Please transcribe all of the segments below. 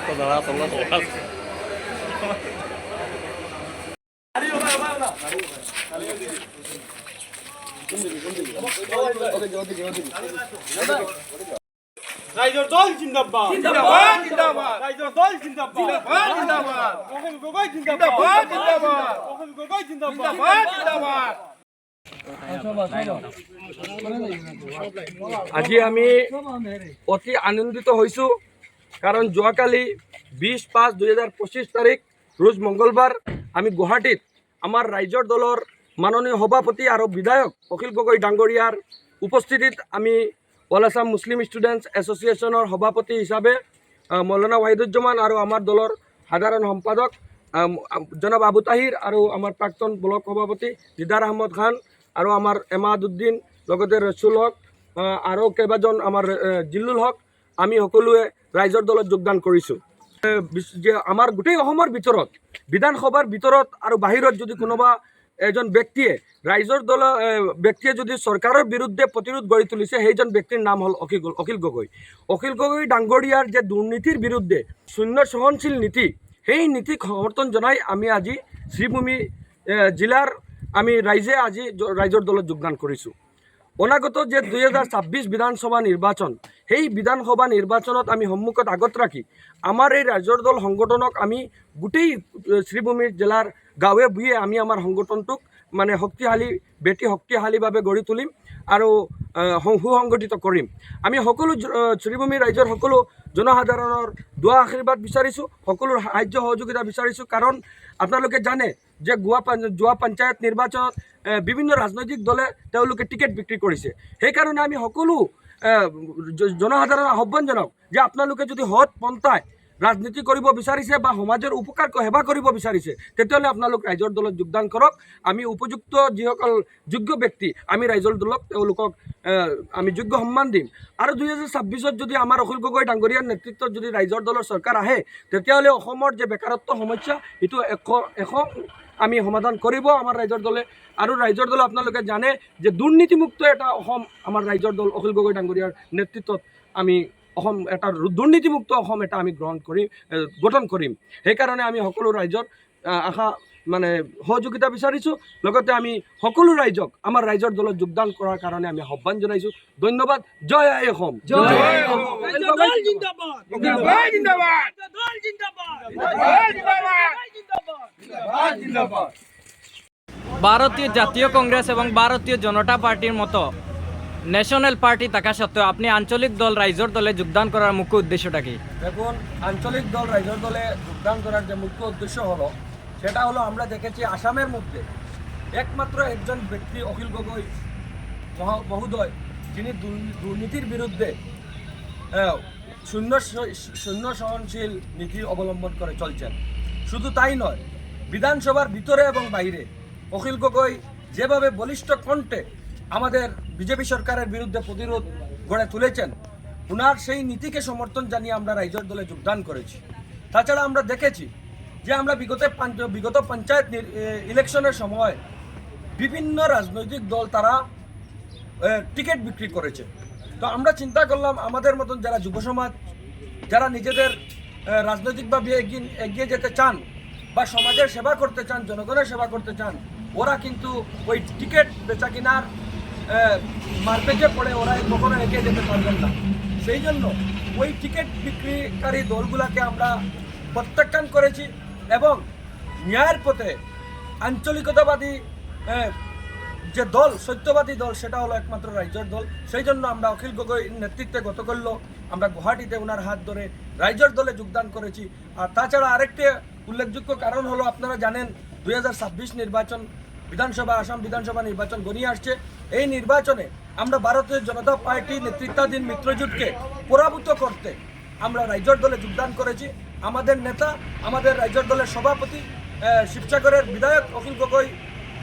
Atau dawa atau dawa. রাইজর Dal জিন্দাবাদ। জিন্দাবাদ। জিন্দাবাদ রাইজর দল জিন্দাবাদ। জিন্দাবাদ। জিন্দাবাদ। ওখানে গোগাই জিন্দাবাদ। জিন্দাবাদ। জিন্দাবাদ। আজি আমি অতি আনন্দিত হৈছোঁ, কাৰণ যোৱাকালি বিছ পাঁচ দুহেজাৰ পঁচিছ তাৰিখ, ৰোজ মংগলবাৰ আমি গুৱাহাটীত আমাৰ ৰাইজৰ দলৰ মাননীয় সভাপতি আৰু বিধায়ক অখিল গগৈ ডাঙৰীয়াৰ উপস্থিতিত আমি অল আছাম মুছলিম ষ্টুডেণ্টছ এছ'চিয়েশ্যনৰ সভাপতি হিচাপে মৌলানা ৱাহিদুজ্জামান আৰু আমাৰ দলৰ সাধাৰণ সম্পাদক জনাব আবু তাহিৰ আৰু আমাৰ প্ৰাক্তন ব্লক সভাপতি দিদাৰ আহমদ খান আৰু আমাৰ এমাদুদ্দিন লগতে ৰচুল হক আৰু কেইবাজন আমাৰ জিল্লুল হক, আমি সকলোৱে ৰাইজৰ দলত যোগদান কৰিছোঁ। যে আমাৰ গোটেই অসমৰ ভিতৰত, বিধানসভাৰ ভিতৰত আৰু বাহিৰত যদি কোনোবা এজন ব্যক্তিয়ে ৰাইজৰ দল ব্যক্তিয়ে যদি চৰকাৰৰ বিৰুদ্ধে প্ৰতিৰোধ গঢ়ি তুলিছে, সেইজন ব্যক্তিৰ নাম হ'ল অখিল অখিল গগৈ। অখিল গগৈ ডাঙৰীয়াৰ যে দুৰ্নীতিৰ বিৰুদ্ধে শূন্য সহনশীল নীতি সেই নীতিক সমৰ্থন জনাই আমি আজি শ্ৰীভূমি জিলাৰ আমি ৰাইজে আজি ৰাইজৰ দলত যোগদান কৰিছোঁ। অনাগত যে দুই দুহেজাৰ ছাব্বিছ বিধানসভা নিৰ্বাচন সেই বিধানসভা নিৰ্বাচনত আমি সন্মুখত আগত ৰাখি আমাৰ এই ৰাইজৰ দল সংগঠনক আমি গোটেই আহ, শ্ৰীভূমিৰ জিলাৰ গাঁৱে ভূঞে আমি আমাৰ সংগঠনটোক মানে শক্তিশালী বেটি শক্তিশালীভাৱে গঢ়ি তুলিম আৰু সুসংগঠিত কৰিম। আমি সকলো শ্ৰীভূমি ৰাইজৰ সকলো জনসাধাৰণৰ দুৱা আশীৰ্বাদ বিচাৰিছোঁ সকলো সাহাৰ্য সহযোগিতা বিচাৰিছোঁ। কাৰণ আপোনালোকে জানে যে গোৱা যোৱা পঞ্চায়ত নিৰ্বাচনত বিভিন্ন ৰাজনৈতিক দলে তেওঁলোকে টিকেট বিক্ৰী কৰিছে। সেইকাৰণে আমি সকলো এ, জ- জনসাধাৰণৰ আহ্বান জনাওক যে আপোনালোকে যদি সৎ পন্থাই ৰাজনীতি কৰিব বিচাৰিছে বা সমাজৰ উপকাৰ সেৱা কৰিব বিচাৰিছে, তেতিয়াহ'লে আপোনালোক ৰাইজৰ দলত যোগদান কৰক। আমি উপযুক্ত যিসকল যোগ্য ব্যক্তি, আমি ৰাইজৰ দলক তেওঁলোকক আমি যোগ্য সন্মান দিম। আৰু দুহেজাৰ ছাব্বিছত যদি আমাৰ অখিল গগৈ ডাঙৰীয়াৰ নেতৃত্বত যদি ৰাইজৰ দলৰ চৰকাৰ আহে, তেতিয়াহ'লে অসমৰ যে বেকাৰত্ব সমস্যা, সেইটো এশ এশ আমি সমাধান কৰিব আমাৰ ৰাইজৰ দলে। আৰু ৰাইজৰ দলে আপোনালোকে জানে যে দুৰ্নীতিমুক্ত এটা অসম আমাৰ ৰাইজৰ দল অখিল গগৈ ডাঙৰীয়াৰ নেতৃত্বত আমি অসম এটা দুৰ্নীতিমুক্ত অসম এটা আমি গ্ৰহণ কৰিম গঠন কৰিম। সেইকাৰণে আমি সকলো ৰাইজৰ আশা মানে সহযোগিতা বিচাৰিছোঁ। লগতে আমি সকলো ৰাইজক আমাৰ ৰাইজৰ দলত যোগদান কৰাৰ কাৰণে আমি আহ্বান জনাইছোঁ। ধন্যবাদ। জয় আই অসম। জয় অসম। রাইজর দল জিন্দাবাদ। জিন্দাবাদ। জিন্দাবাদ। রাইজর দল জিন্দাবাদ জিন্দাবাদ। জিন্দাবাদ জিন্দাবাদ। জিন্দাবাদ জিন্দাবাদ। ভারতীয় জাতীয় কংগ্রেস এবং ভারতীয় জনতা পার্টির মতো ন্যাশনাল পার্টি থাকা সত্ত্বেও আপনি আঞ্চলিক দল রাইজর দলে যোগদান করার মুখ্য উদ্দেশ্যটা কি? দেখুন, আঞ্চলিক দল রাইজর দলে যোগদান করার যে মুখ্য উদ্দেশ্য হলো, সেটা হলো আমরা দেখেছি আসামের মধ্যে একমাত্র একজন ব্যক্তি অখিল গগৈ মহা- মহোদয়, যিনি দুর্নীতির বিরুদ্ধে শূন্য শূন্য সহনশীল নীতি অবলম্বন করে চলছেন। শুধু তাই নয়, বিধানসভার ভিতরে এবং বাইরে অখিল গগৈ যেভাবে বলিষ্ঠ কণ্ঠে আমাদের বিজেপি সরকারের বিরুদ্ধে প্রতিরোধ গড়ে তুলেছেন ওনার সেই নীতিকে সমর্থন জানিয়ে আমরা রাইজর দলে যোগদান করেছি। তাছাড়া আমরা দেখেছি যে আমরা বিগত বিগত পঞ্চায়েত ইলেকশনের সময় বিভিন্ন রাজনৈতিক দল তারা টিকিট বিক্রি করেছে। তো আমরা চিন্তা করলাম আমাদের মতন যারা যুব সমাজ, যারা নিজেদের রাজনৈতিকভাবে এগিয়ে এগিয়ে যেতে চান বা সমাজের সেবা করতে চান, জনগণের সেবা করতে চান, ওরা কিন্তু ওই টিকিট বেচা কিনার মার্কেটে পড়ে, ওরা কখনো এগিয়ে যেতে পারবেন না। সেই জন্য ওই টিকিট বিক্রিকারী দলগুলোকে আমরা প্রত্যাখ্যান করেছি এবং ন্যায়ের পথে আঞ্চলিকতাবাদী যে দল, সত্যবাদী দল, সেটা হলো একমাত্র রাইজর দল। সেই জন্য আমরা অখিল গগৈ নেতৃত্বে গত করল। আমরা গুয়াহাটিতে ওনার হাত ধরে রাইজর দলে যোগদান করেছি। আর তাছাড়া আরেকটি উল্লেখযোগ্য কারণ হলো, আপনারা জানেন দু হাজার ছাব্বিশ নির্বাচন, বিধানসভা, আসাম বিধানসভা নির্বাচন গনিয়ে আসছে। এই নির্বাচনে আমরা ভারতীয় জনতা পার্টি নেতৃত্বাধীন মিত্রজোটকে পরাভূত করতে আমরা রাইজর দলে যোগদান করেছি। আমাদের নেতা, আমাদের রাইজর দলের সভাপতি শিবসাগরের বিধায়ক অখিল গগৈ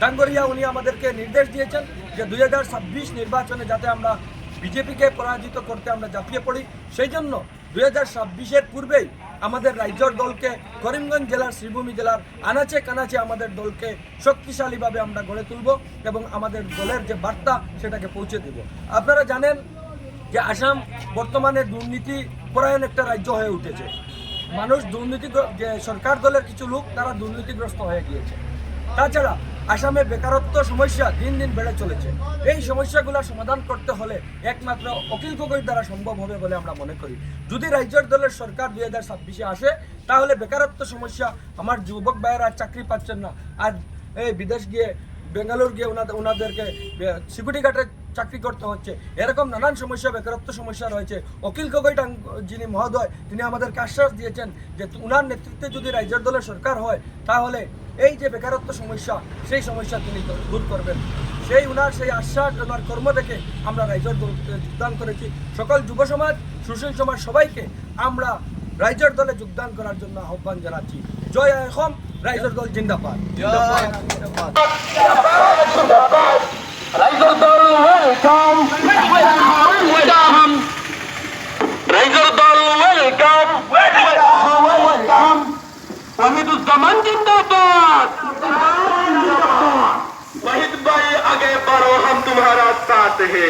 ডাঙ্গরিয়া, উনি আমাদেরকে নির্দেশ দিয়েছেন যে দুই হাজার ছাব্বিশ নির্বাচনে যাতে আমরা বিজেপিকে পরাজিত করতে আমরা ঝাঁপিয়ে পড়ি। সেই জন্য দুই হাজার ছাব্বিশের পূর্বেই আমাদের রাজ্যর দলকে করিমগঞ্জ জেলার শ্রীভূমি জেলার আনাচে কানাচে আমাদের দলকে শক্তিশালীভাবে আমরা গড়ে তুলব এবং আমাদের দলের যে বার্তা সেটাকে পৌঁছে দেব। আপনারা জানেন যে আসাম বর্তমানে দুর্নীতি পরায়ণ একটা রাজ্য হয়ে উঠেছে। মানুষ দুর্নীতি যে সরকার দলের কিছু লোক, তারা দুর্নীতিগ্রস্ত হয়ে গিয়েছে। তাছাড়া আসামে বেকারত্ব সমস্যা দিন দিন বেড়ে চলেছে। এই সমস্যাগুলো সমাধান করতে হলে একমাত্র অখিল গগৈর দ্বারা সম্ভব হবে বলে আমরা মনে করি। যদি রাজ্যের দলের সরকার দুই হাজার ছাব্বিশে আসে, তাহলে বেকারত্ব সমস্যা আমার যুবক ভাইয়েরা চাকরি পাচ্ছেন না। আর এই বিদেশ গিয়ে, বেঙ্গালোর গিয়ে ওনাদের ওনাদেরকে সিকিউরিটি গার্ডে চাকরি করতে হচ্ছে। এরকম নানান সমস্যা বেকারত্ব সমস্যা রয়েছে। অখিল গগৈ যিনি মহোদয় তিনি আমাদেরকে আশ্বাস দিয়েছেন যে উনার নেতৃত্বে যদি রাজ্যের দলের সরকার হয় তাহলে এই যে বেকারত্ব সমস্যা সেই সমস্যা তিনি দূর করবেন। সেই উনার সেই আশ্বাস ওনার কর্ম দেখে আমরা রাইজর দল যোগদান করেছি। সকল যুব সমাজ সুশীল সমাজ সবাইকে আমরা রাইজর দলে যোগদান করার জন্য আহ্বান জানাচ্ছি। জয় এখন রাইজর দল জিন্দাবাদ। জিন্দাবাদ রাইজর দল ওয়েলকাম ওয়েলকাম রাইজর দল ওয়েলকাম ওয়েলকাম ওয়াহিদুজ্জামান জিন্দাবাদ वहीद भाई आगे बढ़ो हम तुम्हारा साथ है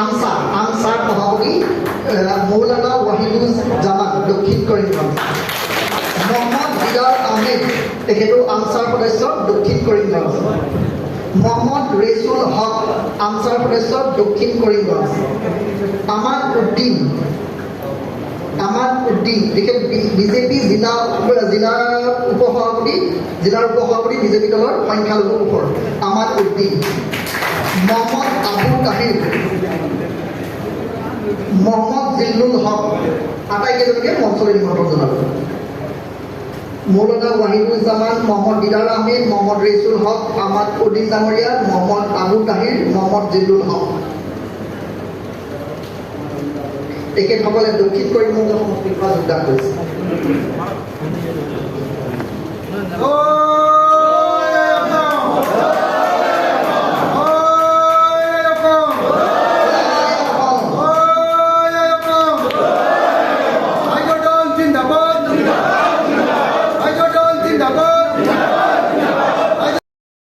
আনসার আনসার সভাপতি আহ, মৌলানা ওয়াহিদুল জামান দক্ষিণ কৰিমগঞ্জ মহম্মদ দিদাৰ আহমেদ তেখেতো আনসাৰ সদস্য দক্ষিণ কৰিমগঞ্জ মহম্মদ ৰেচুল হক আনসাৰ সদস্য দক্ষিণ কৰিমগঞ্জ আমাদ উদ্দিন। আমাদ উদ্দিন তেখেত বিজেপি জিলা জিলাৰ উপসভাপতি জিলাৰ উপসভাপতি বিজেপি দলৰ সংখ্যালঘু ওপৰ আমাদ উদ্দিন। মোহাম্মদ আবু তাহিৰ মোহাম্মদ জিল্লুল হক আটাইকেইজনকে মঞ্চলৈ নিমন্ত্ৰণ জনালোঁ। মৌলানা ৱাহিদুজ্জামান মহম্মদ দিদাৰ আহমেদ মহম্মদ ৰেচুল হক আমাদ উদ্দিন ডাঙৰীয়া মহম্মদ আবু তাহিৰ মহম্মদ জিল্লুল হক। তেখেতসকলে দক্ষিণ কৰিমগঞ্জ সমষ্টিৰ পৰা যোগদান কৰিছে।